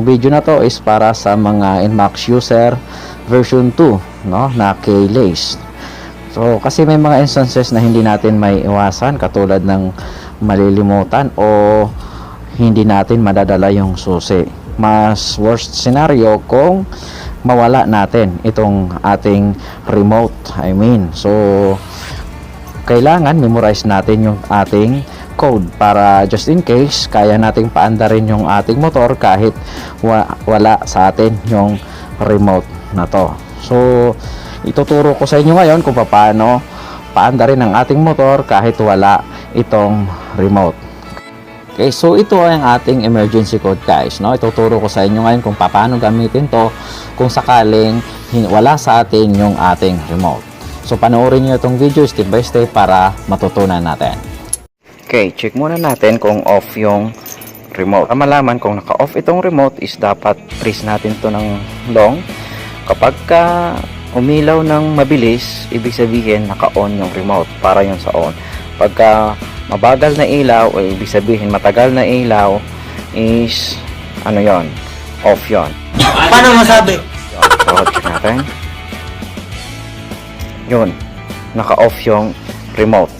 Ang video na to is para sa mga Nmax user version 2 no na keyless. So kasi may mga instances na hindi natin may iwasan katulad ng malilimutan o hindi natin madadala yung susi. Mas worst scenario kung mawala natin itong ating remote. I mean, so kailangan memorize natin yung ating code para just in case kaya nating paandarin yung ating motor kahit wa- wala sa atin yung remote na to. So, ituturo ko sa inyo ngayon kung paano paandarin ang ating motor kahit wala itong remote. Okay, so ito ang ating emergency code guys, no? Ituturo ko sa inyo ngayon kung paano gamitin to kung sakaling wala sa atin yung ating remote. So panoorin niyo itong video step by step para matutunan natin. Okay, check muna natin kung off yung remote. Para malaman kung naka-off itong remote is dapat press natin to ng long. Kapag ka umilaw ng mabilis, ibig sabihin naka-on yung remote para yun sa on. Pagka mabagal na ilaw o ibig sabihin matagal na ilaw is ano yon off yon Paano masabi? so check natin yun naka off yung remote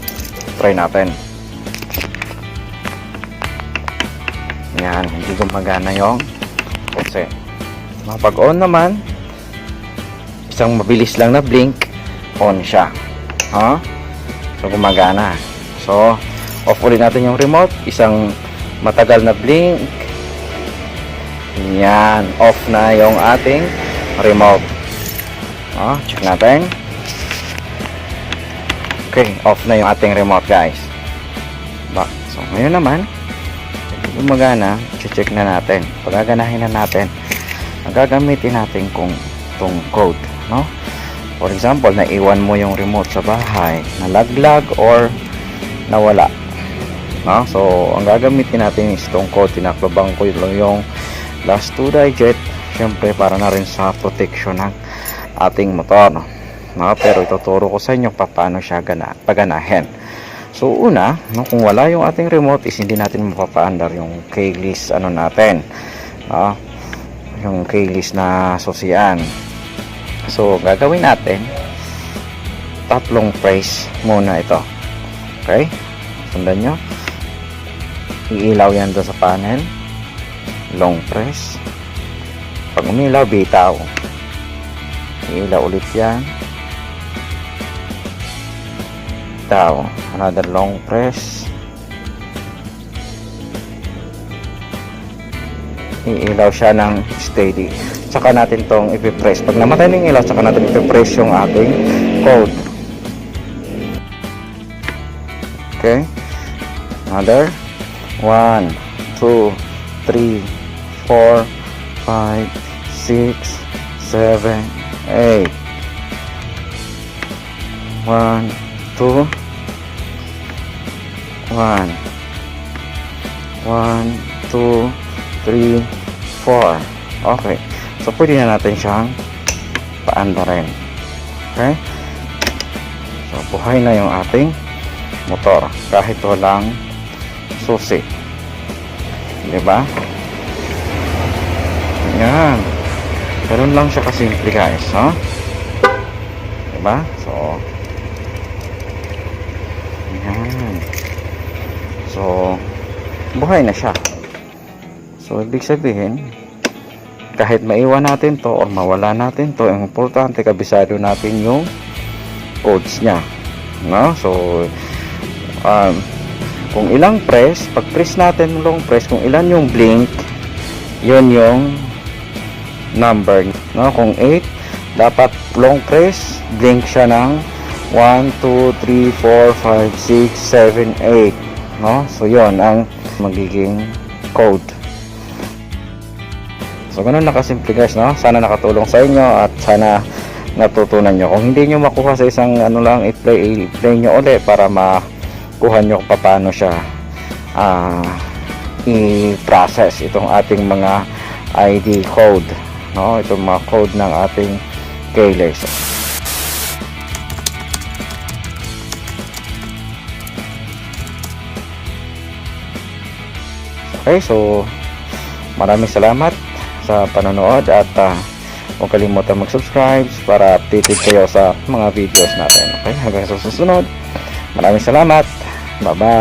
try natin yan hindi gumagana yung kotse pag on naman isang mabilis lang na blink on siya. Ha? So gumagana. So off ulit natin yung remote. Isang matagal na blink. Yan off na yung ating remote. Oh, check natin. Okay off na yung ating remote guys. Ba so ngayon naman gumagana check na natin. Pagaganahin na natin. Ang gagamitin natin kung tong code no? For example naiwan mo yung remote sa bahay nalaglag or nawala no? So ang gagamitin natin is itong code tinakbabang ko yung, last two digit syempre para na rin sa protection ng ating motor no? Pero ituturo ko sa inyo pa paano siya gana, paganahin so una no, kung wala yung ating remote is hindi natin mapapaandar yung keyless ano natin no? Yung keyless na susian so gagawin natin tatlong press muna ito. Okay? Sundan nyo. Iilaw yan doon sa panel. Long press. Pag umilaw bitaw. Iilaw ulit yan bitaw another long press. Iilaw siya ng steady. Saka natin tong ipipress. Pag namatay ng ilaw saka natin ipipress yung ating code okay. Another. 1 2 3 4 5 6 7 8 1 2 1 1 2 3 4 okay. So pwede na natin siyang paandarin okay? So buhay na yung ating motor. Kahit walang susi. Di ba yan. Ganun lang siya kasimple guys no di ba so yan so buhay na siya. So ibig sabihin kahit maiwan natin to o mawala natin to ang importante kabisado natin yung codes niya. No? So um, kung ilang press pag press natin long press kung ilan yung blink yun yung number. No? Kung 8 dapat long press blink siya ng 1 2 3 4 5 6 7 8 no? So yun ang magiging code. So ganun na kasimple guys no? Sana nakatulong sa inyo at sana natutunan nyo. Kung hindi nyo makuha sa isang ano lang i-play i-play nyo ulit para makuha nyo kung paano siya ah, i-process itong ating mga ID code no? Itong mga code ng ating keyless okay so maraming salamat sa panonood at ah, huwag kalimutan mag-subscribe para updated kayo sa mga videos natin. Okay, hanggang sa susunod. Maraming salamat. Bye-bye.